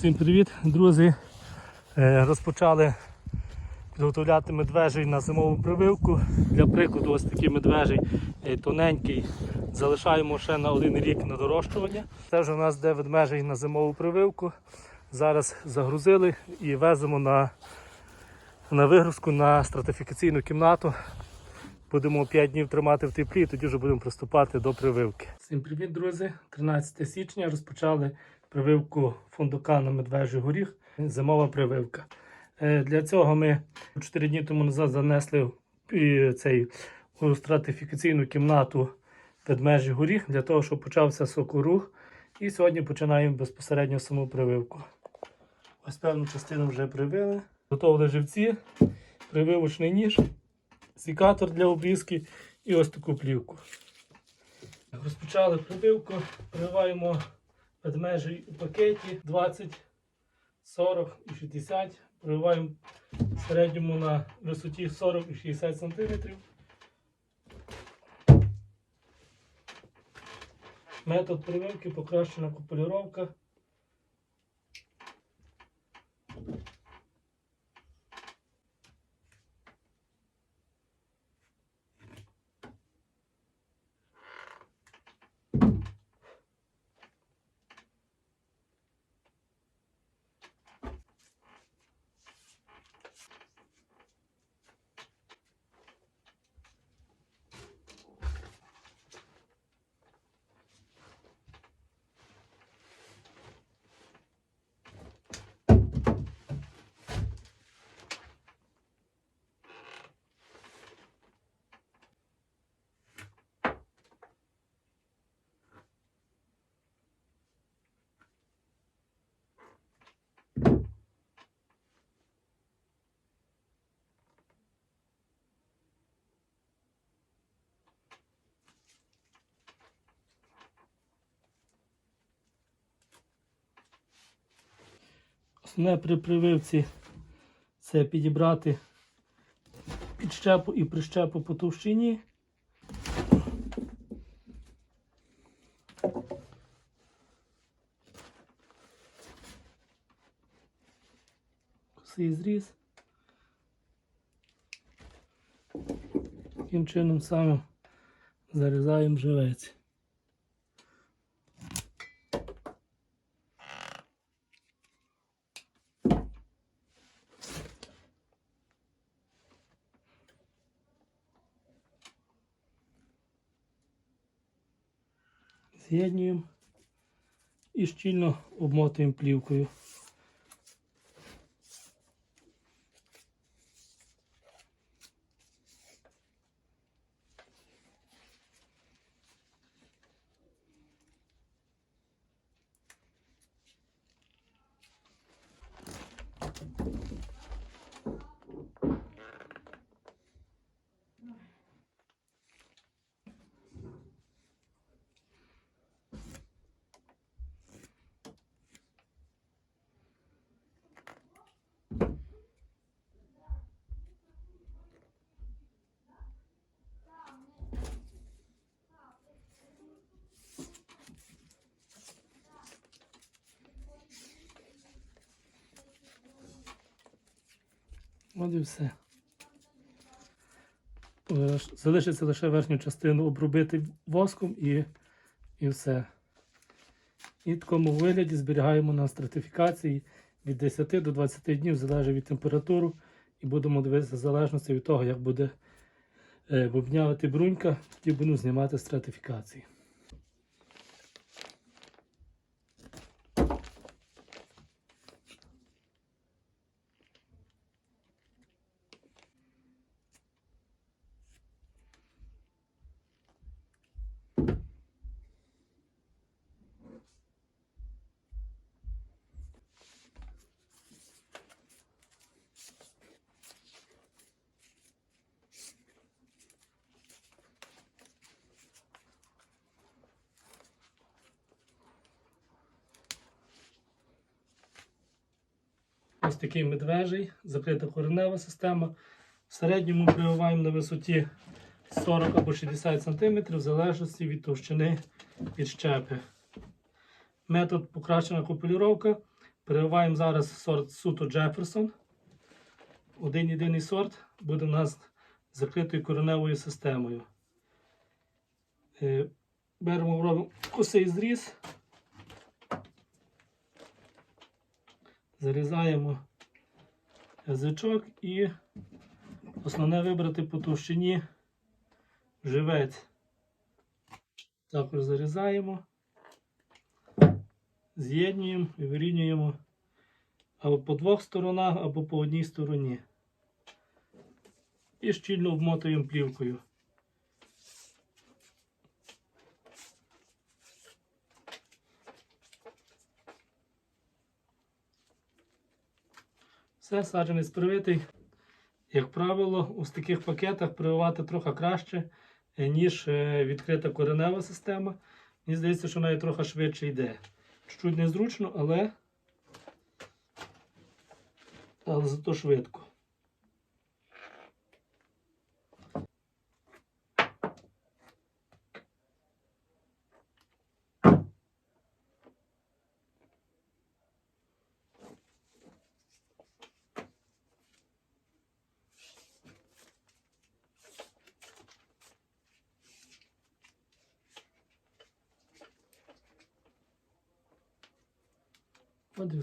Всім привіт, друзі. Е, Розпочали підготовляти медвежий на зимову прививку. Для прикладу, ось такий медвежий е, тоненький. Залишаємо ще на один рік на дорощування. Це вже у нас де ведмежий на зимову прививку. Зараз загрузили і веземо на, на вигрузку на стратифікаційну кімнату. Будемо 5 днів тримати в теплі, і тоді вже будемо приступати до прививки. Всім привіт, друзі! 13 січня розпочали прививку фундука на медвежий горіх. Зимова прививка. Е, Для цього ми 4 дні тому назад занесли цей у стратифікаційну кімнату ведмежий горіх для того, щоб почався сокорух. І сьогодні починаємо безпосередньо саму прививку. Ось певну частину вже привили. Готовили живці, прививочний ніж, секатор для обрізки і ось таку плівку. Розпочали прививку, прививаємо ведмежий у пакеті 20, 40 і 60. Проливаємо в середньому на висоті 40 і 60 см. Метод прививки покращена купулюровка. Основне при прививці це підібрати підщепу і прищепу по товщині. Косий зріз. Таким чином саме зарізаємо живець. З'єднуємо і щільно обмотуємо плівкою. От і все. Е, Залишиться лише верхню частину обробити воском і, і все. І в такому вигляді зберігаємо на стратифікації від 10 до 20 днів, залежить від температури, і будемо дивитися в залежності від того, як буде е, вибнявати брунька, тоді будемо знімати стратифікації. Ось такий медвежий, закрита коренева система. В середньому прививаємо на висоті 40 або 60 см в залежності від товщини підщепи. Метод покращена копулюровка. Прививаємо зараз сорт суто Джеферсон. Один єдиний сорт буде у нас закритою кореневою системою. Е, Беремо робимо косий зріз. Зарізаємо язичок і основне вибрати по товщині живець. Також зарізаємо, з'єднуємо і вирівнюємо або по двох сторонах, або по одній стороні. І щільно обмотуємо плівкою. Все, саджанець привитий. Як правило, у таких пакетах прививати трохи краще, е, ніж е, відкрита коренева система. Мені здається, що навіть трохи швидше йде. Чуть-чуть незручно, але, але зато швидко. От і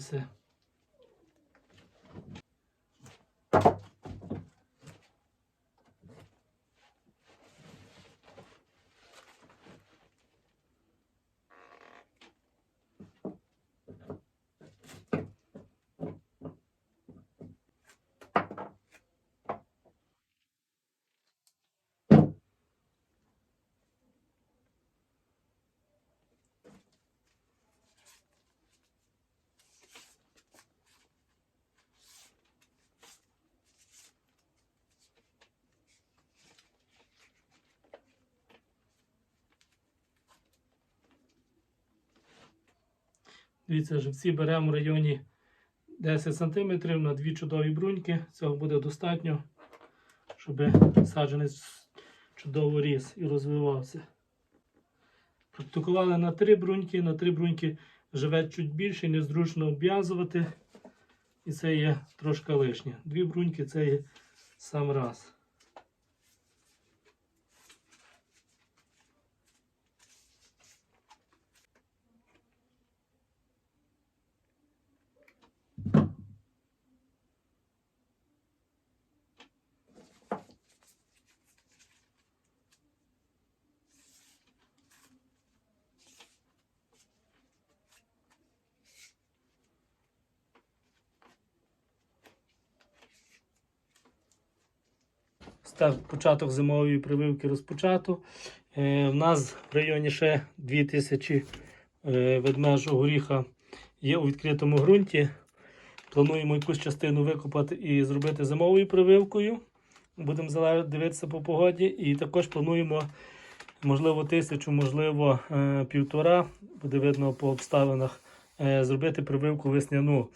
Дивіться, живці беремо в районі 10 см на дві чудові бруньки. Цього буде достатньо, щоб саджанець чудово ріс і розвивався. Практикували на три бруньки, на три бруньки живе чуть більше, незручно обв'язувати. І це є трошки лишнє. Дві бруньки це є сам раз. Початок зимової прививки розпочато. Е, в нас в районі ще 2000 е, ведмежого горіха є у відкритому ґрунті. Плануємо якусь частину викопати і зробити зимовою прививкою. Будемо дивитися по погоді. І також плануємо, можливо, тисячу, можливо, е, півтора, буде видно по обставинах, е, зробити прививку весняну.